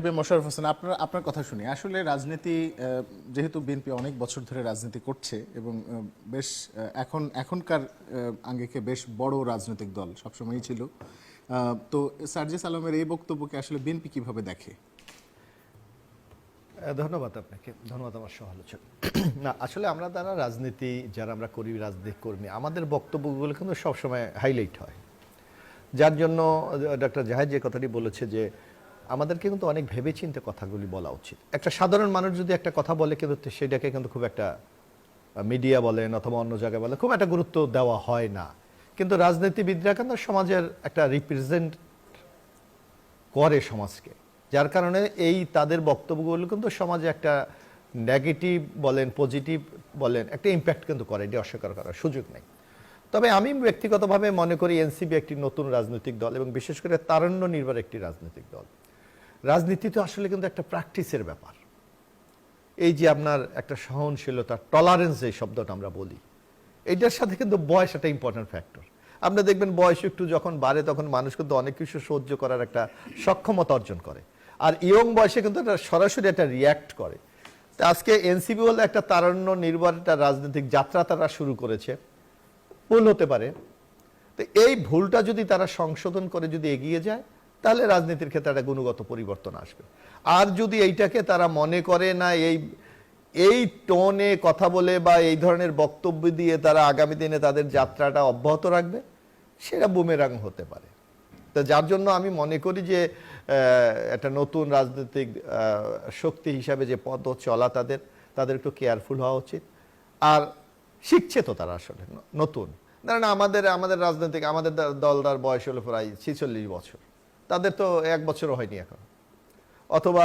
A B Mosharraf Hossain, আপনার আপনার কথা শুনি। আসলে রাজনীতি যেহেতু বিএনপি অনেক বছর ধরে রাজনীতি করছে এবং বেশ এখন, এখনকার আঙ্গিকে বেশ বড় রাজনৈতিক দল সবসময়ই ছিল। তো সার্জিস আলমের এই বক্তব্যকে আসলে বিএনপি কীভাবে দেখে? ধন্যবাদ আপনাকে। ধন্যবাদ আমার সমালোচক। না, আসলে আমরা যারা রাজনীতি, যারা আমরা করি রাজনীতি কর্মী, আমাদের বক্তব্যগুলো কিন্তু সবসময় হাইলাইট হয়। যার জন্য ডক্টর জাহেদ যে কথাটি বলেছে যে আমাদেরকে কিন্তু অনেক ভেবেচিন্তে কথাগুলি বলা উচিত। একটা সাধারণ মানুষ যদি একটা কথা বলে, কিন্তু সেটাকে কিন্তু খুব একটা মিডিয়া বলেন অথবা অন্য জায়গায় বলে খুব একটা গুরুত্ব দেওয়া হয় না। কিন্তু রাজনীতিবিদরা কিন্তু সমাজের একটা রিপ্রেজেন্ট করে সমাজকে। যার কারণে এই তাদের বক্তব্যগুলো কিন্তু সমাজে একটা নেগেটিভ বলেন পজিটিভ বলেন, একটা ইম্প্যাক্ট কিন্তু করে। এটি অস্বীকার করার সুযোগ নেই। তবে আমি ব্যক্তিগতভাবে মনে করি এনসিবি একটি নতুন রাজনৈতিক দল এবং বিশেষ করে তারণ্য নির্ভর একটি রাজনৈতিক দল। রাজনীতি তো আসলে কিন্তু একটা প্র্যাকটিসের ব্যাপার। এই যে আপনার একটা সহনশীলতা টলারেন্স এই শব্দটা আমরা বলি, এটার সাথে কিন্তু বয়স একটা ইম্পর্টেন্ট ফ্যাক্টর আপনি দেখবেন বয়স একটু যখন বাড়ে তখন মানুষ কিন্তু অনেক কিছু সহ্য করার একটা সক্ষমতা অর্জন করে। আর ইয়ং বয়সে কিন্তু একটা সরাসরি একটা রিয়্যাক্ট করে। তা আজকে এনসিবি হলে একটা তারণ্য নির্ভর একটা রাজনৈতিক যাত্রা তারা শুরু করেছে ভুল হতে পারে। তো এই ভুলটা যদি তারা সংশোধন করে যদি এগিয়ে যায় তাহলে রাজনীতির ক্ষেত্রে একটা গুণগত পরিবর্তন আসবে। আর যদি এইটাকে তারা মনে করে না, এই এই টোনে কথা বলে বা এই ধরনের বক্তব্য দিয়ে তারা আগামী দিনে তাদের যাত্রাটা অব্যাহত রাখবে, সেটা বুমেরাং হতে পারে। তো যার জন্য আমি মনে করি যে একটা নতুন রাজনৈতিক শক্তি হিসাবে যে পদ চলা তাদের তাদের একটু কেয়ারফুল হওয়া উচিত। আর শিখছে তো তারা আসলে, ন- নতুন। ধরেন আমাদের আমাদের রাজনৈতিক, আমাদের দলদার বয়স হলো প্রায় ছিচল্লিশ বছর। তাদের তো এক বছরও হয়নি এখন। অথবা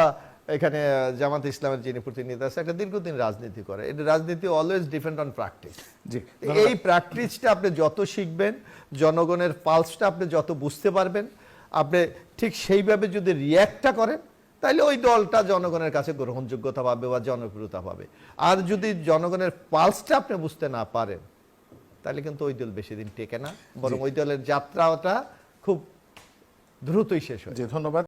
এখানে জামাত ইসলামের যিনি প্রতিনিধি আছে একটা দীর্ঘদিন রাজনীতি করে। এটা রাজনীতি অলওয়েজ ডিপেন্ড অন প্র্যাকটিস জি এই প্র্যাকটিসটা আপনি যত শিখবেন জনগণের পালসটা আপনি যত বুঝতে পারবেন আপনি ঠিক সেইভাবে যদি রিয়্যাক্টটা করেন তাহলে ওই দলটা জনগণের কাছে গ্রহণযোগ্যতা পাবে বা জনপ্রিয়তা পাবে। আর যদি জনগণের পালসটা আপনি বুঝতে না পারেন তাহলে কিন্তু ওই দল বেশি দিন টেকে না। বরং ওই দলের যাত্রাটা খুব দ্রুতই শেষ হয় ধন্যবাদ।